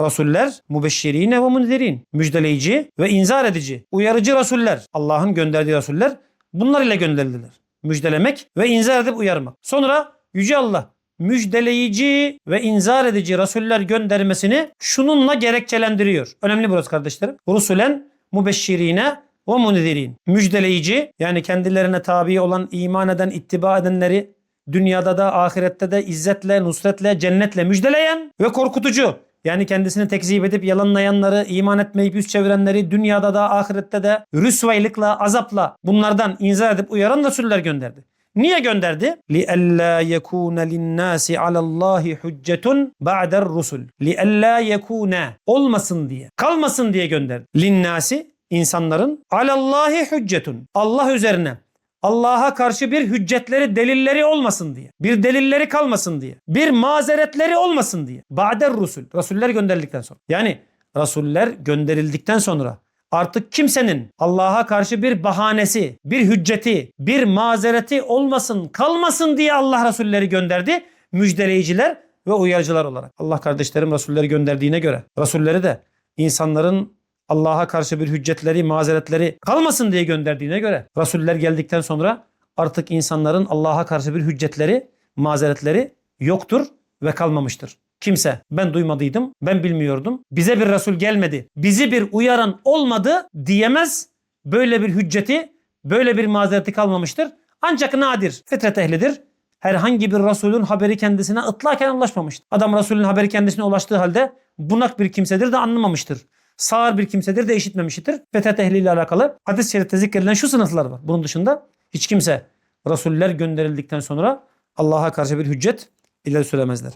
Rasuller mubeşşirine ve munzirin. Müjdeleyici ve inzar edici. Uyarıcı rasuller. Allah'ın gönderdiği rasuller bunlar ile gönderildiler. Müjdelemek ve inzar edip uyarmak. Sonra Yüce Allah müjdeleyici ve inzar edici rasuller göndermesini şununla gerekçelendiriyor. Önemli burası kardeşlerim. Rusulen mubeşşirine ve munzirin. Müjdeleyici yani kendilerine tabi olan, iman eden, ittiba edenleri dünyada da ahirette de izzetle, nusretle, cennetle müjdeleyen ve korkutucu. Yani kendisini tekzip edip yalanlayanları, iman etmeyip yüz çevirenleri dünyada da ahirette de rüsvaylıkla, azapla bunlardan inzar edip uyaran Resuller gönderdi. Niye gönderdi? لِأَلَّا يَكُونَ لِلنَّاسِ عَلَى اللّٰهِ حُجَّةٌ بَعْدَ الرُّسُلِ لِأَلَّا يَكُونَ Olmasın diye, kalmasın diye gönderdi. Linnasi insanların alallahi hüccetun. Allah üzerine Allah'a karşı bir hüccetleri, delilleri olmasın diye. Bir delilleri kalmasın diye. Bir mazeretleri olmasın diye. Ba'der rusul. Rasuller gönderildikten sonra. Yani rasuller gönderildikten sonra artık kimsenin Allah'a karşı bir bahanesi, bir hücceti, bir mazereti olmasın, kalmasın diye Allah rasulleri gönderdi. Müjdeleyiciler ve uyarıcılar olarak. Allah kardeşlerim rasulleri gönderdiğine göre rasulleri de insanların Allah'a karşı bir hüccetleri, mazeretleri kalmasın diye gönderdiğine göre Rasuller geldikten sonra artık insanların Allah'a karşı bir hüccetleri, mazeretleri yoktur ve kalmamıştır. Kimse ben duymadıydım, ben bilmiyordum, bize bir Resul gelmedi, bizi bir uyaran olmadı diyemez. Böyle bir hücceti, böyle bir mazereti kalmamıştır. Ancak nadir, fitret ehlidir. Herhangi bir Resulün haberi kendisine ıtlaken ulaşmamıştır. Adam Resulün haberi kendisine ulaştığı halde bunak bir kimsedir de anlamamıştır sağır bir kimsedir de işitmemiştir. Fethet ehliyle alakalı hadis-i şerifte zikredilen şu sınıflar var. Bunun dışında hiç kimse Resuller gönderildikten sonra Allah'a karşı bir hüccet ileri süremezler.